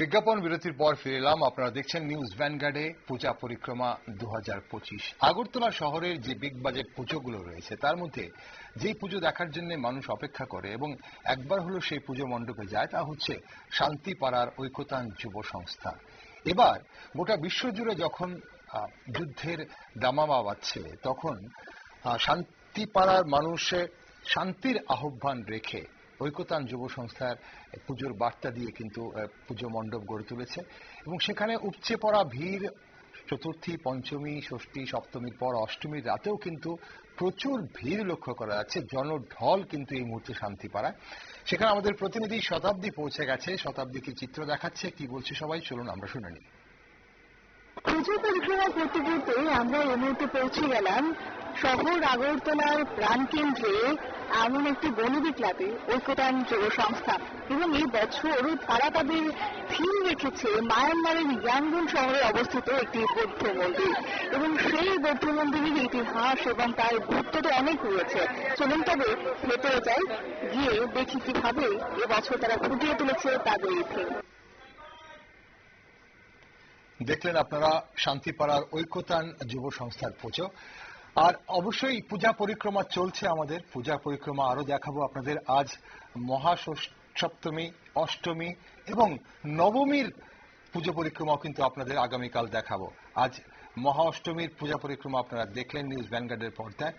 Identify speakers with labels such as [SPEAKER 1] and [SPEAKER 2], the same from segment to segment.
[SPEAKER 1] বিজ্ঞাপন বিরতির পর ফিরে এলাম। আপনারা দেখছেন নিউজ ভ্যানগার্ডে, পূজা পরিক্রমা দু হাজার পঁচিশ। আগরতলা শহরের যে বিগ বাজেট পুজোগুলো রয়েছে, তার মধ্যে যেই পুজো দেখার জন্য মানুষ অপেক্ষা করে এবং একবার হলো সেই পুজো মণ্ডপে যায়, তা হচ্ছে শান্তিপাড়ার ঐক্যতান যুব সংস্থা। এবার গোটা বিশ্বজুড়ে যখন যুদ্ধের দামামা বাজছে, তখন শান্তিপাড়ার মানুষে শান্তির আহ্বান রেখে ঐকতান যুব সংস্থার পুজোর বার্তা দিয়ে কিন্তু পুজো মণ্ডপ গড়ে তুলেছে। এবং সেখানে উপচে পড়া ভিড়, চতুর্থী, পঞ্চমী, ষষ্ঠী, সপ্তমীর পর অষ্টমীর রাতেও কিন্তু প্রচুর ভিড় লক্ষ্য করা যাচ্ছে। জনঢল কিন্তু এই মুহূর্তে শান্তি পাড়ায় সেখানে আমাদের প্রতিনিধি শতাব্দী পৌঁছে গেছে। শতাব্দী কি চিত্র দেখাচ্ছে, কি বলছে সবাই, চলুন আমরা শুনে নিই।
[SPEAKER 2] পুজো পরিক্রমা করতে করতে আমরা এই মুহূর্তে পৌঁছে গেলাম। শহর আগরতলার প্রাণকেন্দ্রে এমন একটি বনবী ক্লাবে ঐক্যতান যুব সংস্থা এবং এই বছর তারা তাদের থিম রেখেছে মায়ানমারের ইয়াঙ্গুন শহরে অবস্থিত একটি বৌদ্ধ মন্দির। এবং সেই বৌদ্ধ মন্দিরের ইতিহাস এবং তার গুরুত্ব তো অনেক রয়েছে। চলুন তবে ভেতরে যাই, গিয়ে দেখি কীভাবে এবছর তারা ফুটিয়ে তুলেছে তাদের এই থিম।
[SPEAKER 1] দেখলেন আপনারা শান্তিপাড়ার ঐক্যতান যুব সংস্থার পুজো আর অবশ্যই পূজা পরিক্রমা চলছে আমাদের। পূজা পরিক্রমা আরও দেখাবো আপনাদের। আজ মহাসপ্তমী অষ্টমী এবং নবমীর পুজো পরিক্রমাও কিন্তু আপনাদের আগামীকাল দেখাবো। আজ মহা অষ্টমীর পূজা পরিক্রমা আপনারা দেখলেন নিউজ ভ্যানগার্ডের পর্দায়।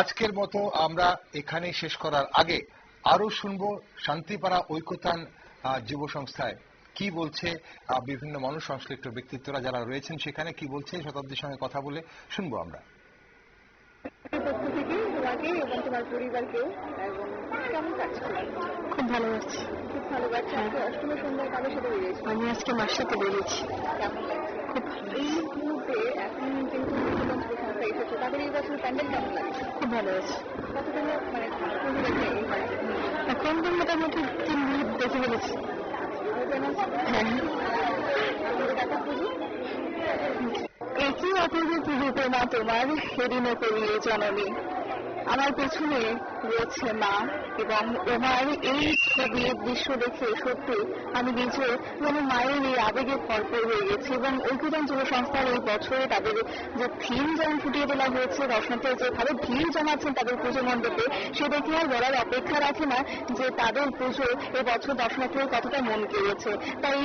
[SPEAKER 1] আজকের মতো আমরা এখানে শেষ করার আগে আরও শুনব শান্তিপাড়া ঐক্যতান যুব সংস্থায়। কি বলছে বিভিন্ন মানুষ সংশ্লিষ্ট ব্যক্তিত্বরা যারা রয়েছেন সেখানে কি বলছে, শতাব্দীর সঙ্গে কথা বলে শুনব আমরা।
[SPEAKER 2] পক্ষ থেকে তোমাকে এবং তোমার পরিবারকেও এবং কেমন কাটছে খুব ভালো লাগছে খুব ভালো লাগছে। আজকে অষ্টমী সন্ধ্যায় কাদের সাথে বেরিয়েছি? আমি আজকে মার সাথে বেরিয়েছি। কেমন লাগছে? খুব এই মুহূর্তে এখন কিন্তু সংস্থা এসেছে তাদের এই বছর প্যান্ডেল কেমন লাগছে? খুব ভালো আছে। কতদিন মানে এখন মোটামুটি তিন মিনিট দেখে ফেলেছি। হ্যাঁ। একই অপূর্ব পুজোতে মা তোমার হেরিনে করিয়ে জননী আমার পেছনে রয়েছে মা এবং ওমার এই ছবির দৃশ্য দেখে সত্যি আমি নিজে যেন মায়ের এই আবেগে ভরপুর হয়ে গেছি এবং ঐক্যদান যুব সংস্থার এই বছরে তাদের যে থিম যেমন ফুটিয়ে তোলা হয়েছে দর্শনার্থীরা যেভাবে ভিড় জমাচ্ছেন তাদের পুজো মণ্ডপে, সে দেখে আর বলার অপেক্ষা রাখে না যে তাদের পুজো এবছর দর্শনার্থীদের কতটা মন কেড়েছে। তাই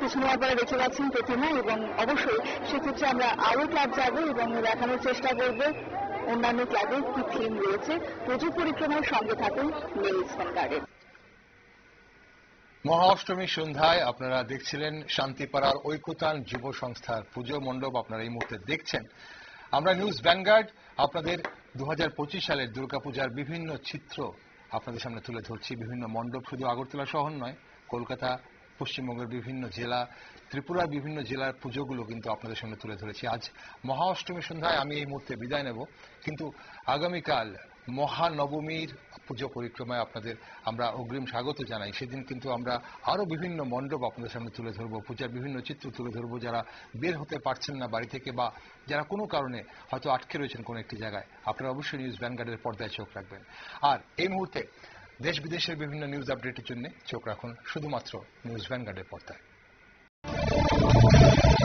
[SPEAKER 2] পিছনে আপনারা দেখে পাচ্ছেন প্রতিমা এবং অবশ্যই সেক্ষেত্রে আমরা আরও ক্লাব যাব এবং দেখানোর চেষ্টা করব। অন্যান্য ক্লাবের কি থিম রয়েছে? পুজো পরিক্রমার সঙ্গে থাকুন নিউজ গার্ডেন
[SPEAKER 1] মহা অষ্টমীর সন্ধ্যায় আপনারা দেখছিলেন শান্তিপাড়ার ঐক্যতান যুব সংস্থার পুজো মণ্ডপ, আপনারা এই মুহূর্তে দেখছেন। আমরা নিউজ ভ্যানগার্ড, আপনাদের দু হাজার পঁচিশ সালের দুর্গাপূজার বিভিন্ন চিত্র আপনাদের সামনে তুলে ধরছি। বিভিন্ন মণ্ডপ শুধু আগরতলা শহর নয়, কলকাতা পশ্চিমবঙ্গের বিভিন্ন জেলা, ত্রিপুরার বিভিন্ন জেলার পুজোগুলো কিন্তু আপনাদের সামনে তুলে ধরেছি। আজ মহা অষ্টমী সন্ধ্যায় আমি এই মুহূর্তে বিদায় নেব। কিন্তু আগামীকাল মহানবমীর পুজো পরিক্রমায় আপনাদের আমরা অগ্রিম স্বাগত জানাই। সেদিন কিন্তু আমরা আরও বিভিন্ন মণ্ডপ আপনাদের সামনে তুলে ধরবো, পূজার বিভিন্ন চিত্র তুলে ধরবো। যারা বের হতে পারছেন না বাড়ি থেকে বা যারা কোনো কারণে হয়তো আটকে রয়েছেন কোনো একটি জায়গায়, আপনারা অবশ্যই নিউজ ভ্যানগার্ডের পর্দায় চোখ রাখবেন। আর এই মুহূর্তে দেশ বিদেশের বিভিন্ন নিউজ আপডেটের জন্য চোখ রাখুন শুধুমাত্র নিউজ ভ্যানগার্ডের পর্দায়।